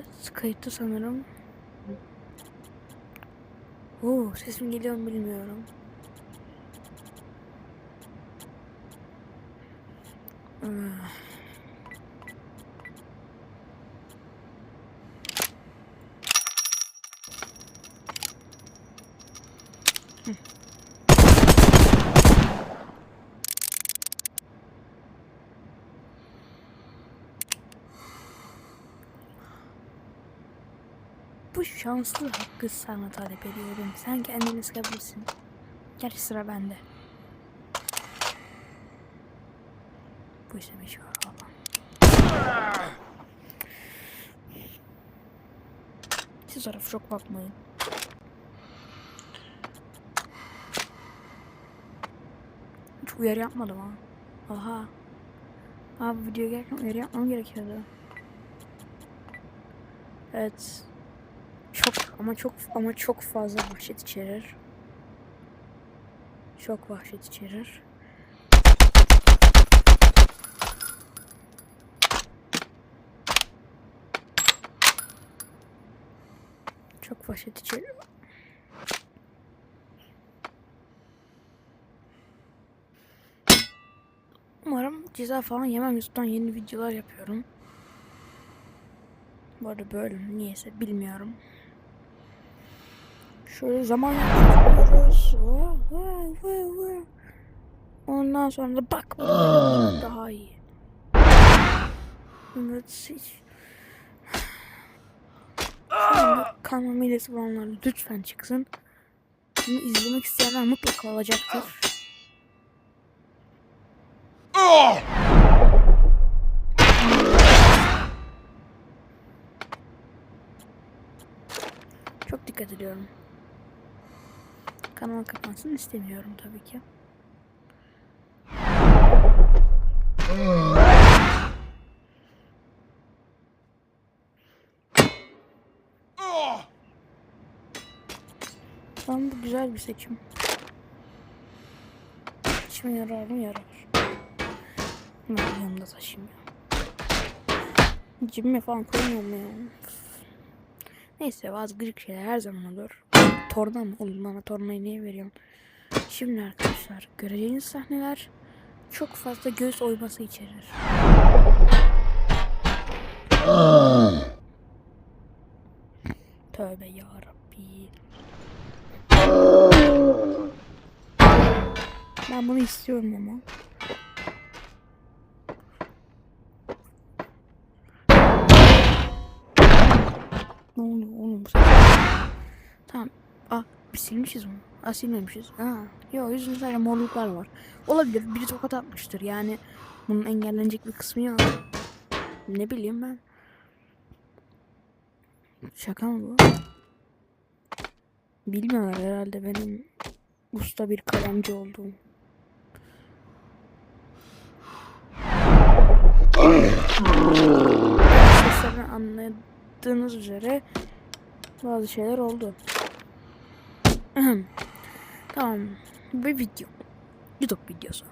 Evet, kayıtlı sanırım. Oo, sesim geliyor mu bilmiyorum. Bu şanslı hakkı sana talep ediyorum. Sen kendini sıkabilirsin. Gerçi sıra bende. Bu işe bir şey. Siz tarafı çok bakmayın. Hiç uyarı yapmadım ha. Oha. Abi video gerçekten uyarı yapmam gerekiyordu. Evet. Çok ama çok ama çok fazla vahşet içerir. Çok vahşet içerir. Çok vahşet içerir. Umarım ceza falan yemem yüzünden yeni videolar yapıyorum. Bu arada böyle niyeyse bilmiyorum. Şöyle zaman yapıyoruz. Ondan sonra da bak daha iyi. Evet hiç. Kanal midesi olanlar lütfen çıksın. Bunu izlemek isteyenler mutlaka olacaktır. Çok dikkat ediyorum. Kanal kapansın istemiyorum tabii ki. Tamam bu güzel bir seçim. İçime yarar mı yarar. Ben yanımda taşıyayım ya. Cebime falan koymuyorum ya. Neyse bazı gıcık şeyler her zaman olur. Torna mı? Oğlum bana tornayı niye veriyorsun? Şimdi arkadaşlar göreceğiniz sahneler çok fazla göz oyması içerir. Tövbe yarabbi. Ben bunu istiyorum ama. Ne oluyor oğlum? Tamam. Aa biz silmişiz onu. Aa silmemişiz. Ha. Yok yüzünde sadece morluklar var. Olabilir. Biri tokat atmıştır. Yani bunun engellenecek bir kısmı yok. Ne bileyim ben. Şaka mı bu? Bilmiyorlar herhalde benim usta bir kalemci olduğum. Seslerden anladığınız üzere bazı şeyler oldu. Tamam. Bir video. YouTube videosu.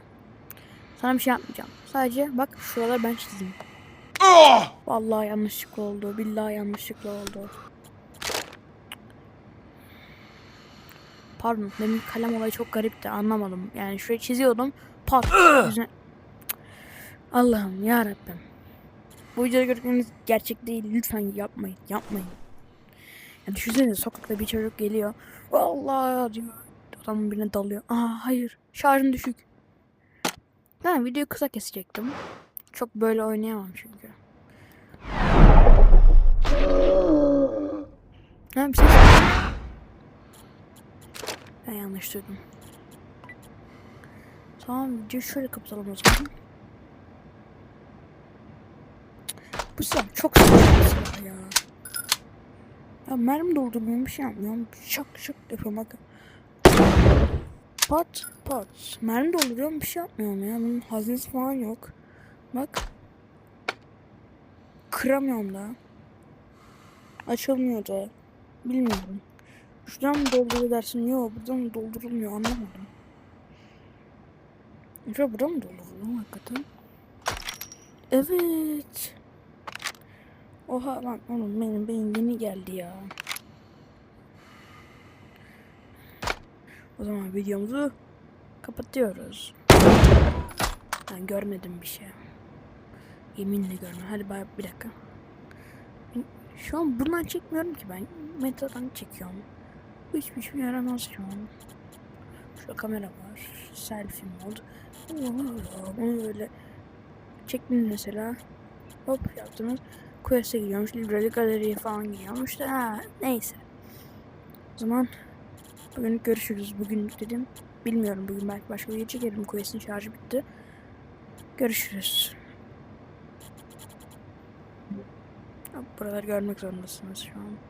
Sana bir şey yapmayacağım. Sadece bak şuraları ben çizdim. Vallahi yanlışlıkla oldu. Billahi yanlışlıkla oldu. Pardon benim kalem olayı çok garipti anlamadım. Yani şurayı çiziyordum. Pat. yüzüne- Allah'ım ya Rabbim. Bu videoda gördüğünüz gerçek değil. Lütfen yapmayın. Yapmayın. Ya düşünsenize sokakta bir çocuk geliyor. Allah diyor. Adamın birine dalıyor. Aa hayır. Şarjım düşük. Ben videoyu kısa kesecektim. Çok böyle oynayamam çünkü. Ha bir şey Ben yanlış duydum. Tamam videoyu şöyle kapatalım o zaman. Bu silah çok silah ya. Ya mermi doldurmuyorum bir şey yapmıyorum. Şak şak yapıyorum bak. Pat pat. Mermi dolduruyorum bir şey yapmıyorum ya. Bunun hazinesi falan yok. Bak. Kıramıyorum da. Açılmıyor da. Bilmiyorum. Şuradan mı dolduruyor dersin? Yok buradan mı doldurulmuyor anlamadım. Acaba buradan mı dolduruluyor hakikaten? Evet. Oha lan oğlum benim beyin yeni geldi ya. O zaman videomuzu kapatıyoruz. Ben görmedim bir şey. Yeminle görmedim. Hadi bay bir dakika. Şu an bundan çekmiyorum ki ben. Metadan çekiyorum. Hiçbir şey yaramaz şu an. Şurada kamera var. Selfie mod. Onu böyle çektim mesela. Hop yaptınız. Quest'e gidiyormuş. Library galeriye falan gidiyormuş da ha, neyse. O zaman bugün görüşürüz. Bugün dedim. Bilmiyorum bugün belki başka bir çekerim. Quest'in şarjı bitti. Görüşürüz. Buraları görmek zorundasınız şu an.